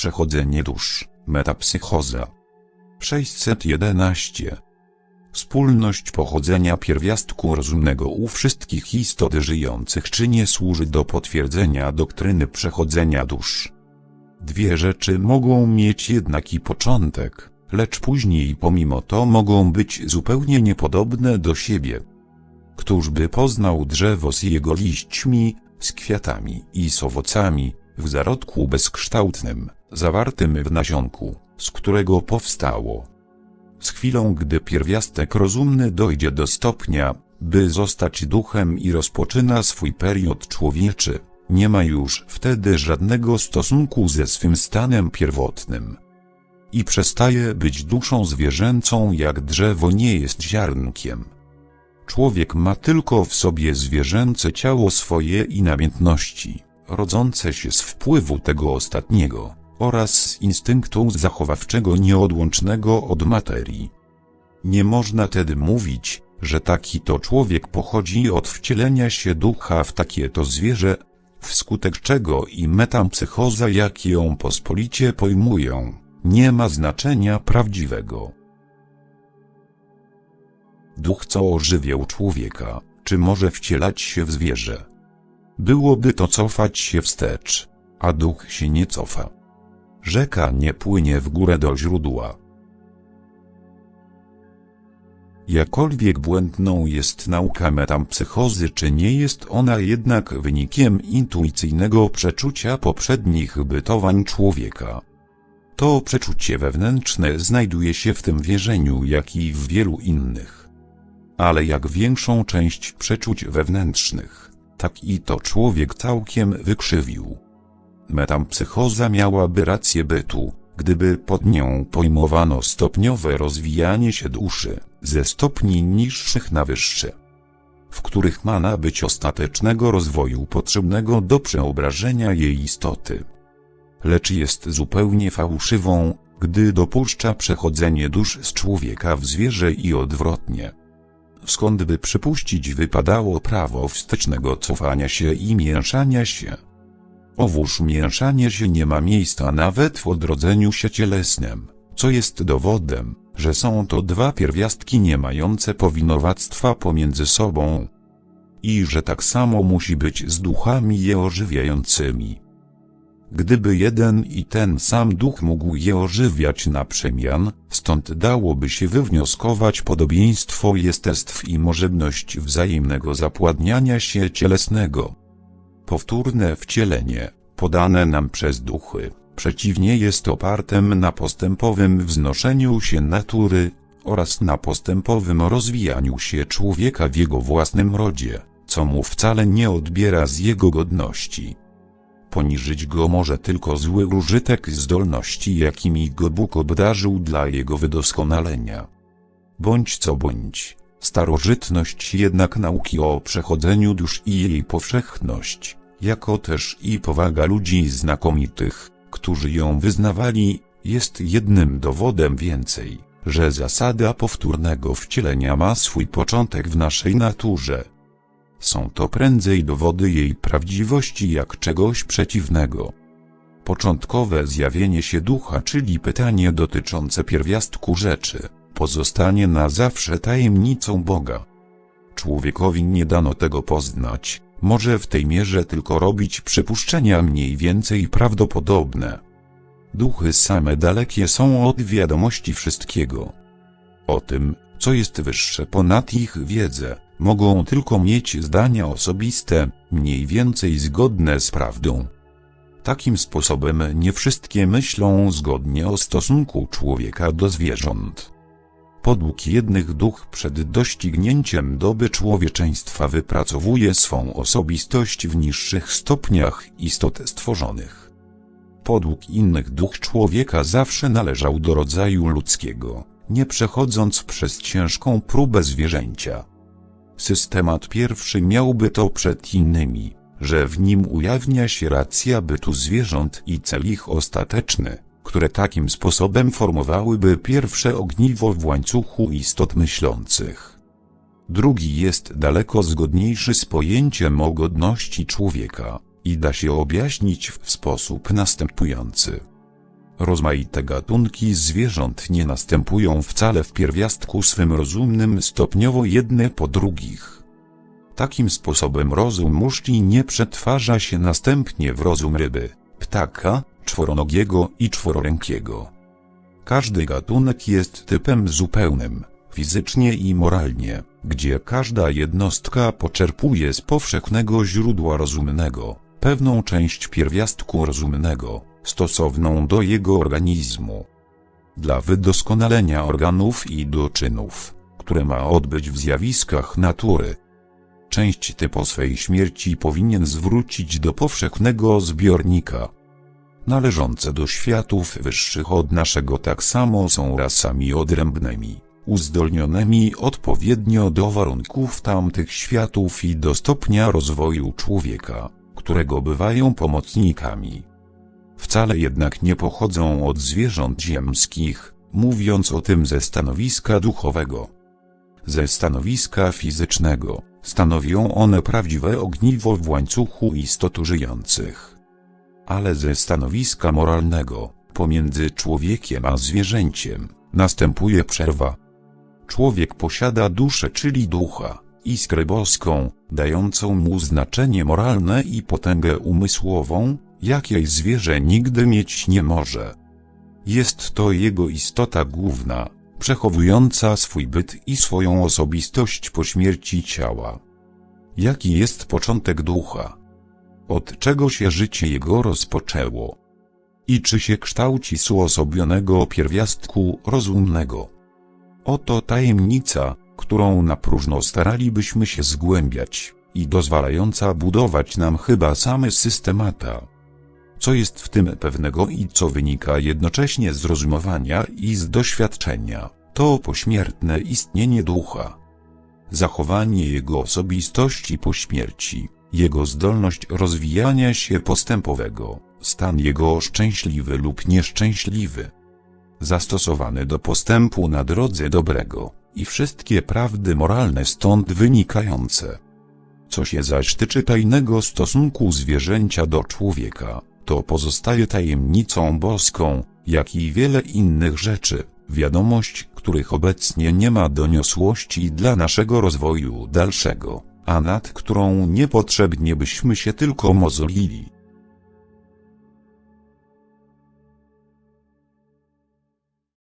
przechodzenie dusz, metapsychoza. 611. Wspólność pochodzenia pierwiastku rozumnego u wszystkich istot żyjących czy nie służy do potwierdzenia doktryny przechodzenia dusz. Dwie rzeczy mogą mieć jednaki początek, lecz później pomimo to mogą być zupełnie niepodobne do siebie. Któż by poznał drzewo z jego liśćmi, z kwiatami i z owocami, w zarodku bezkształtnym, zawartym w nasionku, z którego powstało. Z chwilą, gdy pierwiastek rozumny dojdzie do stopnia, by zostać duchem i rozpoczyna swój period człowieczy, nie ma już wtedy żadnego stosunku ze swym stanem pierwotnym. I przestaje być duszą zwierzęcą jak drzewo nie jest ziarnkiem. Człowiek ma tylko w sobie zwierzęce ciało swoje i namiętności, rodzące się z wpływu tego ostatniego, oraz instynktu zachowawczego nieodłącznego od materii. Nie można tedy mówić, że taki to człowiek pochodzi od wcielenia się ducha w takie to zwierzę, wskutek czego i metampsychoza jak ją pospolicie pojmują, nie ma znaczenia prawdziwego. Duch co ożywiał człowieka, czy może wcielać się w zwierzę? Byłoby to cofać się wstecz, a duch się nie cofa. Rzeka nie płynie w górę do źródła. Jakolwiek błędną jest nauka metampsychozy, czy nie jest ona jednak wynikiem intuicyjnego przeczucia poprzednich bytowań człowieka. To przeczucie wewnętrzne znajduje się w tym wierzeniu, jak i w wielu innych. Ale jak większą część przeczuć wewnętrznych, tak i to człowiek całkiem wykrzywił. Metampsychoza miałaby rację bytu, gdyby pod nią pojmowano stopniowe rozwijanie się duszy, ze stopni niższych na wyższe, w których ma nabyć ostatecznego rozwoju potrzebnego do przeobrażenia jej istoty. Lecz jest zupełnie fałszywą, gdy dopuszcza przechodzenie dusz z człowieka w zwierzę i odwrotnie. Skąd by przypuścić wypadało prawo wstecznego cofania się i mieszania się? Owóż mieszanie się nie ma miejsca nawet w odrodzeniu się cielesnym, co jest dowodem, że są to dwa pierwiastki nie mające powinowactwa pomiędzy sobą. I że tak samo musi być z duchami je ożywiającymi. Gdyby jeden i ten sam duch mógł je ożywiać na przemian, stąd dałoby się wywnioskować podobieństwo jestestw i możebność wzajemnego zapładniania się cielesnego powtórne wcielenie, podane nam przez duchy, przeciwnie jest opartem na postępowym wznoszeniu się natury, oraz na postępowym rozwijaniu się człowieka w jego własnym rodzie, co mu wcale nie odbiera z jego godności. Poniżyć go może tylko zły użytek zdolności, jakimi go Bóg obdarzył dla jego wydoskonalenia. Bądź co bądź, starożytność jednak nauki o przechodzeniu dusz i jej powszechność, jako też i powaga ludzi znakomitych, którzy ją wyznawali, jest jednym dowodem więcej, że zasada powtórnego wcielenia ma swój początek w naszej naturze. Są to prędzej dowody jej prawdziwości jak czegoś przeciwnego. Początkowe zjawienie się ducha, czyli pytanie dotyczące pierwiastku rzeczy, pozostanie na zawsze tajemnicą Boga. Człowiekowi nie dano tego poznać, może w tej mierze tylko robić przypuszczenia mniej więcej prawdopodobne. Duchy same dalekie są od wiadomości wszystkiego. O tym, co jest wyższe ponad ich wiedzę, mogą tylko mieć zdania osobiste, mniej więcej zgodne z prawdą. Takim sposobem nie wszystkie myślą zgodnie o stosunku człowieka do zwierząt. Podług jednych duch przed doścignięciem doby człowieczeństwa wypracowuje swą osobistość w niższych stopniach istot stworzonych. Podług innych duch człowieka zawsze należał do rodzaju ludzkiego, nie przechodząc przez ciężką próbę zwierzęcia. Systemat pierwszy miałby to przed innymi, że w nim ujawnia się racja bytu zwierząt i cel ich ostateczny które takim sposobem formowałyby pierwsze ogniwo w łańcuchu istot myślących. Drugi jest daleko zgodniejszy z pojęciem o godności człowieka i da się objaśnić w sposób następujący. Rozmaite gatunki zwierząt nie następują wcale w pierwiastku swym rozumnym stopniowo jedne po drugich. Takim sposobem rozum muszli nie przetwarza się następnie w rozum ryby, ptaka, czworonogiego i czwororękiego. Każdy gatunek jest typem zupełnym, fizycznie i moralnie, gdzie każda jednostka poczerpuje z powszechnego źródła rozumnego, pewną część pierwiastku rozumnego, stosowną do jego organizmu. Dla wydoskonalenia organów i doczynów, które ma odbyć w zjawiskach natury, część ty po swej śmierci powinien zwrócić do powszechnego zbiornika. Należące do światów wyższych od naszego tak samo są rasami odrębnymi, uzdolnionymi odpowiednio do warunków tamtych światów i do stopnia rozwoju człowieka, którego bywają pomocnikami. Wcale jednak nie pochodzą od zwierząt ziemskich, mówiąc o tym ze stanowiska duchowego. Ze stanowiska fizycznego, stanowią one prawdziwe ogniwo w łańcuchu istot żyjących. Ale ze stanowiska moralnego, pomiędzy człowiekiem a zwierzęciem, następuje przerwa. Człowiek posiada duszę, czyli ducha, iskrę boską, dającą mu znaczenie moralne i potęgę umysłową, jakiej zwierzę nigdy mieć nie może. Jest to jego istota główna, przechowująca swój byt i swoją osobistość po śmierci ciała. Jaki jest początek ducha? Od czego się życie jego rozpoczęło? I czy się kształci z uosobionego pierwiastku rozumnego? Oto tajemnica, którą na próżno staralibyśmy się zgłębiać, i dozwalająca budować nam chyba same systemata. Co jest w tym pewnego i co wynika jednocześnie z rozumowania i z doświadczenia, to pośmiertne istnienie ducha. Zachowanie jego osobistości po śmierci, jego zdolność rozwijania się postępowego, stan jego szczęśliwy lub nieszczęśliwy, zastosowany do postępu na drodze dobrego, i wszystkie prawdy moralne stąd wynikające. Co się zaś tyczy tajnego stosunku zwierzęcia do człowieka, to pozostaje tajemnicą boską, jak i wiele innych rzeczy, wiadomość, których obecnie nie ma doniosłości dla naszego rozwoju dalszego, a nad którą niepotrzebnie byśmy się tylko mozolili.